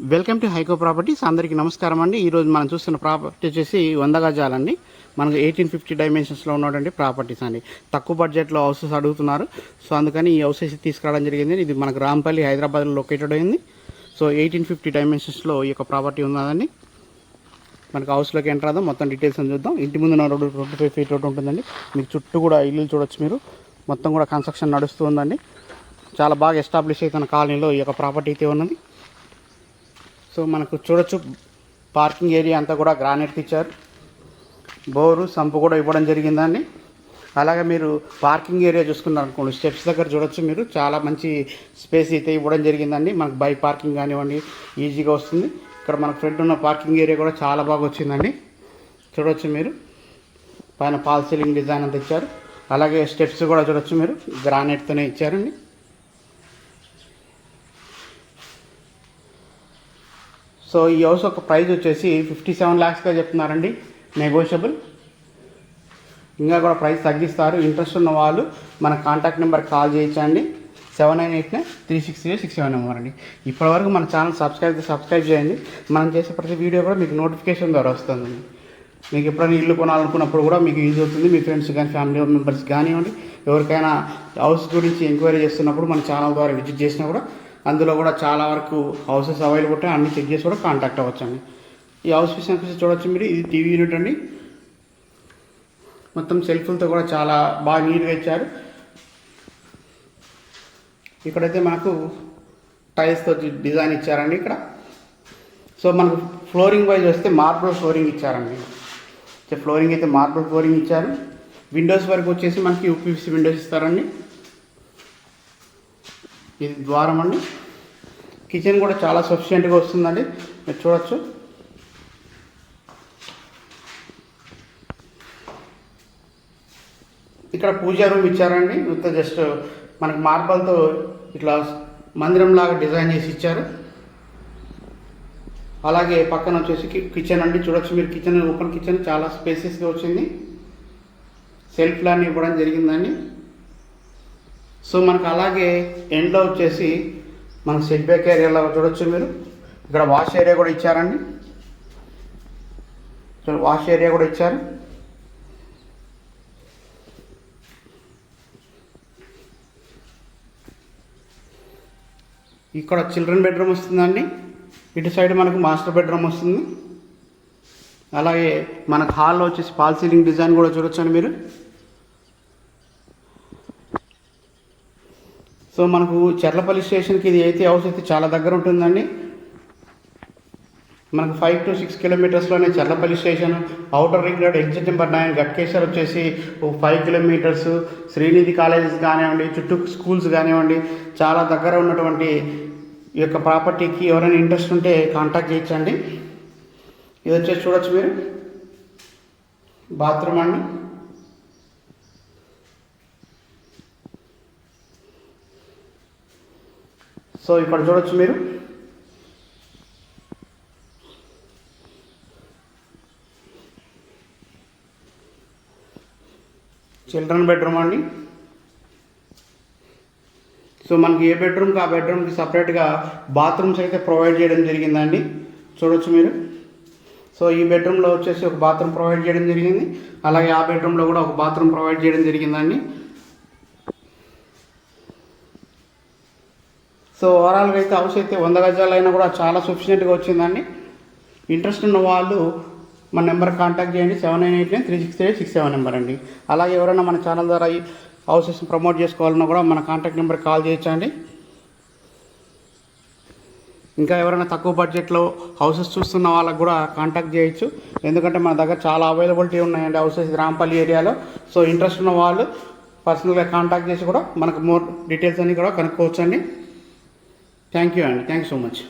Welcome to హైకో properties. అందరికీ నమస్కారం అండి. ఈరోజు మనం చూస్తున్న ప్రాపర్టీ వచ్చేసి వంద గజాలండి మనకు ఎయిటీన్ ఫిఫ్టీ డైమెన్షన్స్లో ఉన్నటువంటి ప్రాపర్టీస్ అండి. తక్కువ బడ్జెట్లో హౌసెస్ అడుగుతున్నారు. సో అందుకని ఈ హౌసెస్ తీసుకురావడం జరిగింది. ఇది మనకు రాంపల్లి హైదరాబాద్లో లొకేటెడ్ అయింది. సో ఎయిటీన్ ఫిఫ్టీ డైమెన్షన్స్లో ఈ యొక్క ప్రాపర్టీ ఉన్నదండి. మనకు హౌస్లోకి ఎంటర్ అవుదాం. మొత్తం డీటెయిల్స్ అని చూద్దాం. ఇంటి ముందు road twenty five feet road ఉంటుందండి. మీకు చుట్టూ కూడా ఇల్లు చూడొచ్చు మీరు. మొత్తం కూడా కన్స్ట్రక్షన్ నడుస్తూ ఉందండి. చాలా బాగా ఎస్టాబ్లిష్ అవుతున్న కాలనీలో ఈ యొక్క ప్రాపర్టీ అయితే ఉన్నది. సో మనకు చూడొచ్చు పార్కింగ్ ఏరియా అంతా కూడా గ్రానైట్ ఇచ్చారు బోరు సంపు కూడా ఇవ్వడం జరిగిందండి. అలాగే మీరు పార్కింగ్ ఏరియా చూసుకున్నారు అనుకోండి స్టెప్స్ దగ్గర చూడొచ్చు మీరు. చాలా మంచి స్పేస్ అయితే ఇవ్వడం జరిగిందండి. మనకు బై పార్కింగ్ కానివ్వండి ఈజీగా వస్తుంది. ఇక్కడ మనకు ఫ్రంట్ ఉన్న పార్కింగ్ ఏరియా కూడా చాలా బాగా వచ్చిందండి. చూడొచ్చు మీరు. పైన పాల్ సీలింగ్ డిజైన్ అంతా ఇచ్చారు. అలాగే స్టెప్స్ కూడా చూడొచ్చు మీరు. గ్రానైట్తోనే ఇచ్చారండి. సో ఈ హౌస్ ఒక ప్రైస్ వచ్చేసి ఫిఫ్టీ సెవెన్ ల్యాక్స్గా చెప్తున్నారండి. నెగోషియబుల్ ఇంకా కూడా ప్రైస్ తగ్గిస్తారు. ఇంట్రెస్ట్ ఉన్న వాళ్ళు మన కాంటాక్ట్ నెంబర్ కాల్ చేయించండి. Seven nine eight nine three six zero six seven number అండి ఇప్పటివరకు మన ఛానల్ సబ్స్క్రైబ్ సబ్స్క్రైబ్ చేయండి. మనం చేసే ప్రతి వీడియో కూడా మీకు నోటిఫికేషన్ ద్వారా వస్తుందండి మీకు ఎప్పుడైనా ఇల్లు కొనాలనుకున్నప్పుడు కూడా మీకు యూజ్ అవుతుంది. మీ ఫ్రెండ్స్ కానీ ఫ్యామిలీ మెంబర్స్ కానివ్వండి. ఎవరికైనా హౌస్ గురించి ఎంక్వైరీ చేస్తున్నప్పుడు మన ఛానల్ ద్వారా విజిట్ చేసినా కూడా అందులో కూడా చాలా వరకు హౌసెస్ అవైలబుల్ ఉంటాయి. అన్ని చెక్ చేసి కూడా కాంటాక్ట్ అవ్వచ్చండి. ఈ హౌస్ విషయానికి చూడొచ్చు మీరు. ఇది టీవీ యూనిట్ అండి. మొత్తం సెల్ఫ్లతో కూడా చాలా బాగా నీట్గా ఇచ్చారు. ఇక్కడైతే మనకు టైల్స్తో డిజైన్ ఇచ్చారండి ఇక్కడ. సో మనకు ఫ్లోరింగ్ వైజ్ వస్తే మార్బుల్ ఫ్లోరింగ్ ఇచ్చారండి. ఫ్లోరింగ్ అయితే మార్బుల్ ఫ్లోరింగ్ ఇచ్చారు. విండోస్ వరకు వచ్చేసి మనకి యూపీసీ విండోస్ ఇస్తారండి. ఇది ద్వారం అండి. కిచెన్ కూడా చాలా సఫిషియెంట్గా వస్తుందండి. మీరు చూడొచ్చు. ఇక్కడ పూజా రూమ్ ఇచ్చారండి. ఇంత జస్ట్ మనకి మార్బల్తో ఇట్లా మందిరం లాగా డిజైన్ చేసి ఇచ్చారు. అలాగే పక్కన వచ్చేసి కిచెన్ అండి. చూడొచ్చు మీరు కిచెన్ ఓపెన్ కిచెన్ చాలా స్పేసెస్గా వచ్చింది. సెల్ఫ్ ప్లాన్ ఇవ్వడం జరిగిందండి. సో మనకు అలాగే ఎండ్లో వచ్చేసి మనకు సెట్ బ్యాక్ ఏరియాలో చూడొచ్చు మీరు. ఇక్కడ వాష్ ఏరియా కూడా ఇచ్చారండి. వాష్ ఏరియా కూడా ఇచ్చారు. ఇక్కడ చిల్డ్రన్ బెడ్రూమ్ వస్తుందండి. ఇటు సైడ్ మనకు మాస్టర్ బెడ్రూమ్ వస్తుంది. అలాగే మనకు హాల్లో వచ్చేసి పాల్ సీలింగ్ డిజైన్ కూడా చూడొచ్చండి మీరు. సో మనకు చెర్లపల్లి స్టేషన్కి ఇది అయితే హౌస్ అయితే చాలా దగ్గర ఉంటుందండి. మనకు five to six కిలోమీటర్స్లోనే Cherlapally station outer ring road exit number nine Ghatkesar వచ్చేసి ఒక ఫైవ్ కిలోమీటర్స్ శ్రీనిధి కాలేజెస్ కానివ్వండి చుట్టూ స్కూల్స్ కానివ్వండి చాలా దగ్గర ఉన్నటువంటి ఈ యొక్క ప్రాపర్టీకి ఎవరైనా ఇంట్రెస్ట్ ఉంటే కాంటాక్ట్ చేయొచ్చండి. ఇది వచ్చేసి చూడొచ్చు మీరు. బాత్రూమ్ అండి. సో ఇక్కడ చూడొచ్చు మీరు. చిల్డ్రన్ బెడ్రూమ్ అండి. సో మనకి ఏ బెడ్రూమ్కి ఆ బెడ్రూమ్కి సపరేట్గా బాత్రూమ్స్ అయితే ప్రొవైడ్ చేయడం జరిగిందండి. చూడొచ్చు మీరు. సో ఈ బెడ్రూమ్లో వచ్చేసి ఒక బాత్రూమ్ ప్రొవైడ్ చేయడం జరిగింది. అలాగే ఆ బెడ్రూమ్లో కూడా ఒక బాత్రూమ్ ప్రొవైడ్ చేయడం జరిగిందండి. సో ఓవరాల్గా అయితే హౌస్ అయితే వంద గజాలైనా కూడా చాలా సఫిషియెంట్గా వచ్చిందండి. ఇంట్రెస్ట్ ఉన్న వాళ్ళు మన నెంబర్ కాంటాక్ట్ చేయండి. Seven nine eight nine three six three six seven number అండి. అలాగే ఎవరైనా మన ఛానల్ ద్వారా ఈ హౌసెస్ ప్రమోట్ చేసుకోవాలన్నా కూడా మన కాంటాక్ట్ నెంబర్ కాల్ చేయొచ్చండి. ఇంకా ఎవరైనా తక్కువ బడ్జెట్లో హౌసెస్ చూస్తున్న వాళ్ళకు కూడా కాంటాక్ట్ చేయొచ్చు. ఎందుకంటే మన దగ్గర చాలా అవైలబిలిటీ ఉన్నాయండి హౌసెస్ రాంపల్లి ఏరియాలో. సో ఇంట్రెస్ట్ ఉన్న వాళ్ళు పర్సనల్గా కాంటాక్ట్ చేసి కూడా మనకు మోర్ డీటెయిల్స్ అన్నీ కూడా కనుక్కోవచ్చండి. థ్యాంక్ యూ అండి థ్యాంక్ యూ సో మచ్